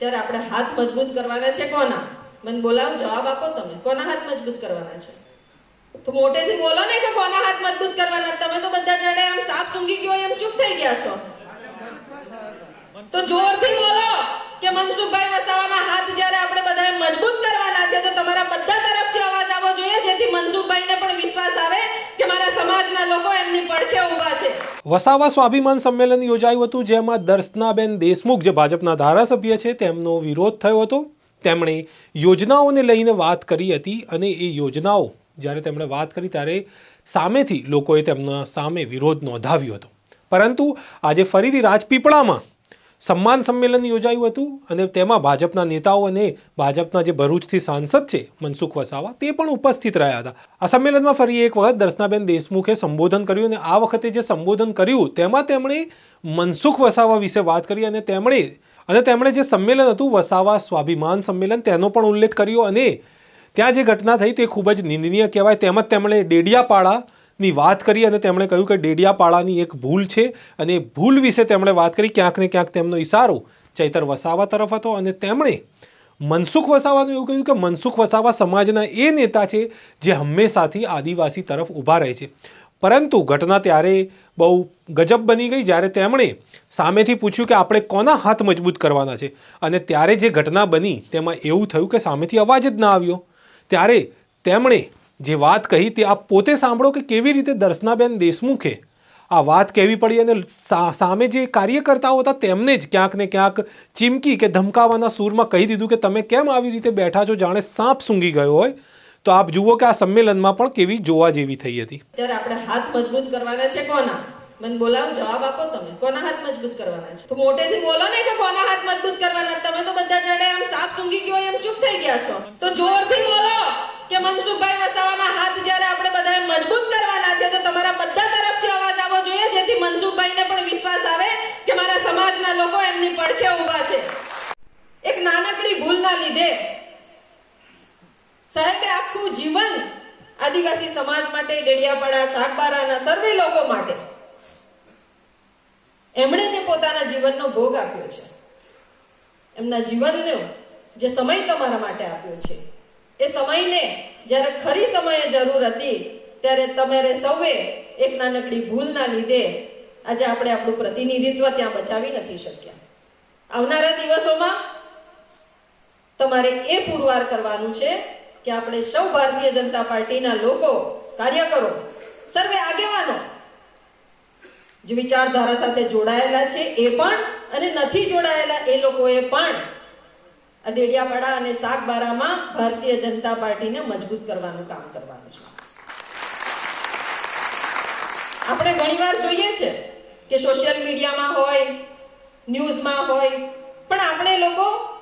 ત્યારે આપણે હાથ મજબૂત કરવાના છે કોના? મને બોલાવો, જવાબ આપો તમે. કોના હાથ મજબૂત કરવાના છે? તો મોટેથી બોલો ને કે કોના હાથ મજબૂત કરવાના? તમે તો બધા જણે આમ સાપ સૂંઘી ગયો, એમ ચૂપ થઈ ગયા છો. તો જોરથી બોલો કે મનસુખભાઈ વસાવાના હાથ જ્યારે આપણે બધાએ મજબૂત કરવાના છે, તો તમારા બધા તરફથી અવાજ આવવો જોઈએ, જેથી મનસુખભાઈને પણ વિશ્વાસ આવે કે મારા સમાજના લોકો એમની પડખે છે વસાવા સ્વાભિમાન સંમેલન યોજાયું હતું, જેમાં દર્શનાબેન દેશમુખ, જે ભાજપના ધારાસભ્ય છે, તેમનો વિરોધ થયો હતો. તેમણે યોજનાઓને લઈને વાત કરી હતી અને એ યોજનાઓ જ્યારે તેમણે વાત કરી ત્યારે સામેથી લોકોએ તેમના સામે વિરોધ નોંધાવ્યો હતો. પરંતુ આજે ફરીથી રાજપીપળામાં સન્માન સંમેલન યોજાયું હતું અને તેમાં ભાજપના નેતાઓ અને ભાજપના જે ભરૂચથી સાંસદ છે મનસુખ વસાવા તે પણ ઉપસ્થિત રહ્યા હતા. આ સંમેલનમાં ફરી એક વખત દર્શનાબેન દેશમુખે સંબોધન કર્યું અને આ વખતે જે સંબોધન કર્યું તેમાં તેમણે મનસુખ વસાવા વિશે વાત કરી અને તેમણે અને તેમણે જે સંમેલન હતું વસાવા સ્વાભિમાન સંમેલન તેનો પણ ઉલ્લેખ કર્યો અને ત્યાં જે ઘટના થઈ તે ખૂબ જ નિંદનીય કહેવાય. તેમજ તેમણે ડેડિયાપાડાની વાત કરી અને તેમણે કહ્યું કે ડેડિયાપાડાની એક ભૂલ છે અને એ ભૂલ વિશે તેમણે વાત કરી, ક્યાંક ને ક્યાંક તેમનો ઇશારો ચૈતર વસાવા તરફ હતો અને તેમણે મનસુખ વસાવાનું એવું કહ્યું કે મનસુખ વસાવા સમાજના એ નેતા છે જે હંમેશાથી આદિવાસી તરફ ઊભા રહે છે. પરંતુ ઘટના ત્યારે બહુ ગજબ બની ગઈ જ્યારે તેમણે સામેથી પૂછ્યું કે આપણે કોના હાથ મજબૂત કરવાના છે? અને ત્યારે જે ઘટના બની તેમાં એવું થયું કે સામેથી અવાજ જ ના આવ્યો. ત્યારે તેમણે જે વાત કહી તે આપ પોતે સાંભળો કે કેવી રીતે દર્શનાબેન દેશમુખે આ વાત કહેવી પડી અને સામે જે કાર્યકર્તાઓ હતા તેમને જ ક્યાંક ને ક્યાંક ચીમકી કે ધમકાવાના સૂરમાં કહી દીધું કે તમે કેમ આવી રીતે બેઠા છો, જાણે સાપ સૂંઘી ગયો હોય. તો આપ જુઓ કે આ સંમેલનમાં પણ કેવી જોવા જેવી થઈ હતી. ત્યારે આપણે હાથ મજબૂત કરવાના છે કોના? મને બોલાવો, જવાબ આપો તમે. કોના હાથ મજબૂત કરવાના છે? તો મોટેથી બોલો ને કે કોના હાથ મજબૂત કરવાના? તમે તો બધા જણે આમ સાપ સૂંઘી ગયો એમ ચૂપ થઈ ગયા છો. લોકો એમની પડખે ઊભા છે. એક નાનકડી ભૂલના લીધે સાહેબે આખું જીવન આદિવાસી સમાજ માટે, ડેડિયાપાડા, શાકબારાના સર્વે લોકો માટે એમણે જે પોતાના જીવનનો ભોગ આપ્યો છે. એમના જીવનનો જે સમય તમારા માટે આપ્યો છે, એ સમયને જ્યારે ખરી સમયે જરૂર હતી, ત્યારે તમારે સૌએ એક નાનકડી ભૂલના લીધે આજે આપણે આપણું પ્રતિનિધિત્વ ત્યાં બચાવી નથી શક્યા. આવનારા દિવસોમાં તમારે એ પુરવાર કરવાનું છે કે આપણે સૌ ભારતીય જનતા પાર્ટીના લોકો, કાર્યકરો, સર્વે આગેવાનો જે વિચારધારા સાથે જોડાયેલા છે એ પણ અને નથી જોડાયેલા એ લોકોએ પણ આ ડેડિયાપાડા અને શાકબારામાં ભારતીય જનતા પાર્ટીને મજબૂત કરવાનું કામ કરવાનું છે. આપણે ઘણીવાર જોઈએ છે કે સોશિયલ મીડિયામાં હોય ન્યૂઝમાં હોય. પણ આપણે લોકો,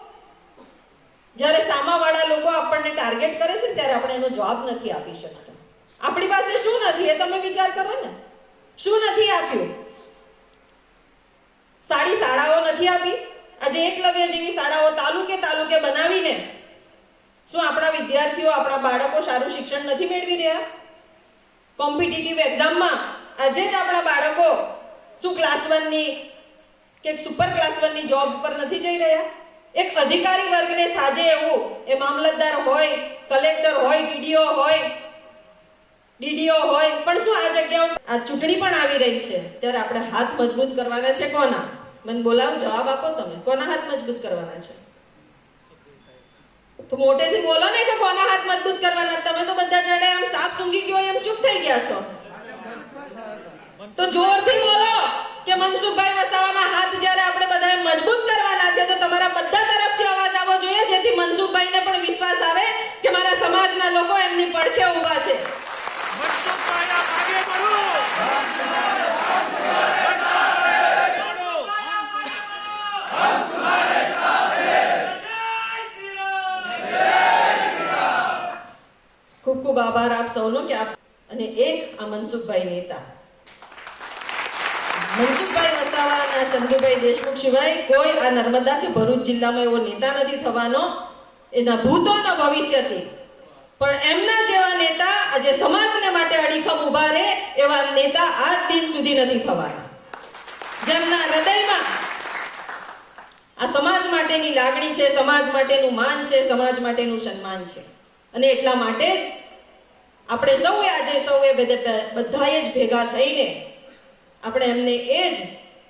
જ્યારે સામાવાળા લોકો આપણને ટાર્ગેટ કરે છે, ત્યારે આપણે એનો જવાબ નથી આપી શકતા. આપણી પાસે શું નથી, એ તમે વિચાર કરો ને. શું નથી આપ્યું? સારી શાળાઓ નથી આપી? આજે એકલવ્ય જેવી શાળાઓ તાલુકે તાલુકે બનાવીને શું આપણા વિદ્યાર્થીઓ, આપણા બાળકો સારું શિક્ષણ નથી મેળવી રહ્યા? કોમ્પિટિટિવ એક્ઝામમાં આજે જ આપણા બાળકો શું ક્લાસ વનની કે સુપર ક્લાસ વનની જોબ પર નથી જઈ રહ્યા? એક અધિકારી વર્ગને છાજે એવું, એ મામલતદાર હોય કલેક્ટર હોય ડીડીઓ હોય ડીડીઓ હોય, પણ શું આ જગ્યાઓ? આ ચૂંટણી પણ આવી રહી છે. ત્યારે આપણે હાથ મજબૂત કરવાના છે કોના? મને બોલાવો, જવાબ આપો તમે. કોના હાથ મજબૂત કરવાના છે? તો મોટેથી બોલો ને કે કોના હાથ મજબૂત કરવાના? તમે તો બધા જણે આમ સાપ સૂંઘી ગયો, એમ ચૂપ થઈ ગયા છો. તો જોરથી બોલો કે મનસુખભાઈ વસાવાના હાથ જ્યારે આપણે બધાએ મજબૂત કરવાના છે તો તમારા બધા તરફથી અવાજ આવવો જોઈએ જેથી મનસુખભાઈને પણ વિશ્વાસ આવે કે મારા સમાજના લોકો એમની પડખે ઊભા છે. ખૂબ ખૂબ આભાર આપ સૌનો કે આપ અને એક આ મનસુખભાઈ નેતા. મનસુખભાઈ વસાવા ચંદુભાઈ દેશમુખ સિવાય કોઈ આ નર્મદા કે ભરૂચ જિલ્લામાં એવો નેતા નથી થવાનો, એના ભૂતોના ભવિષ્યથી. પણ એમના જેવા નેતા આજે સમાજને માટે અડીખમ ઊભા રહે એવા નેતા આજ દિન સુધી નથી થવાના. જેમના હૃદયમાં આ સમાજ માટેની લાગણી છે, સમાજ માટેનું માન છે, સમાજ માટેનું સન્માન છે. અને એટલા માટે જ આપણે સૌએ આજે સૌએ બધે બધાએ જ ભેગા થઈને આપણે એમને એ જ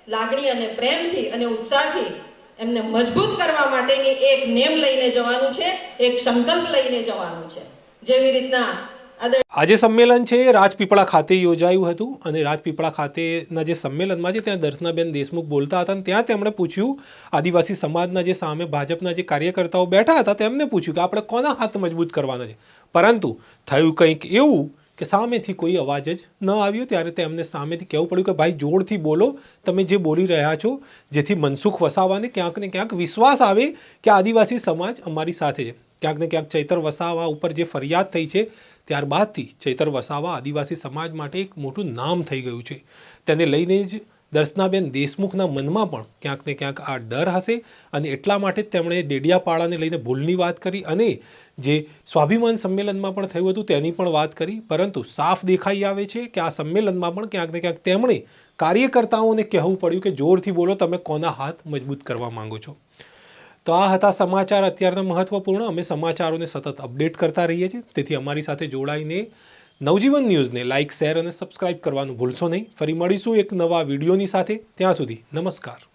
લાગણી અને પ્રેમથી અને ઉત્સાહથી એમને મજબૂત કરવા માટેની એક નેમ લઈને જવાનું છે, એક સંકલ્પ લઈને જવાનું છે. જેવી રીતના આજે સંમેલન છે એ રાજપીપળા ખાતે યોજાયું હતું અને રાજપીપળા ખાતેના જે સંમેલનમાં છે, ત્યાં દર્શનાબેન દેશમુખ બોલતા હતા અને ત્યાં તેમણે પૂછ્યું, આદિવાસી સમાજના જે સામે ભાજપના જે કાર્યકર્તાઓ બેઠા હતા, તેમને પૂછ્યું કે આપણે કોના હાથ મજબૂત કરવાના છે? પરંતુ થયું કંઈક એવું કે સામેથી કોઈ અવાજ જ ન આવ્યો ત્યારે તેમને સામેથી કહેવું પડ્યું કે, ભાઈ, જોરથી બોલો. તમે જે બોલી રહ્યા છો, જેથી મનસુખ વસાવાને ક્યાંક ને ક્યાંક વિશ્વાસ આવે કે આદિવાસી સમાજ અમારી સાથે છે. ક્યાંક ને ક્યાંક ચૈતર વસાવા ઉપર જે ફરિયાદ થઈ છે, ત્યારબાદથી ચૈતર વસાવા આદિવાસી સમાજ માટે એક મોટું નામ થઈ ગયું છે. તેને લઈને જ દર્શનાબેન દેશમુખના મનમાં પણ ક્યાંક ને ક્યાંક આ ડર હશે અને એટલા માટે જ તેમણે ડેડિયાપાડાને લઈને ભૂલની વાત કરી અને જે સ્વાભિમાન સંમેલનમાં પણ થયું હતું તેની પણ વાત કરી. પરંતુ સાફ દેખાઈ આવે છે કે આ સંમેલનમાં પણ ક્યાંક ને ક્યાંક તેમણે કાર્યકર્તાઓને કહેવું પડ્યું કે જોરથી બોલો, તમે કોના હાથ મજબૂત કરવા માંગો છો? તો આ હતા સમાચાર અત્યારના મહત્વપૂર્ણ. અમે સમાચારોને સતત અપડેટ કરતા રહીએ છીએ. તેથી અમારી સાથે જોડાઈને નવજીવન ન્યૂઝને લાઇક, શેર અને સબસ્ક્રાઇબ કરવાનું ભૂલશો નહીં. ફરી મળીશું એક નવા વિડીયોની સાથે. ત્યાં સુધી નમસ્કાર.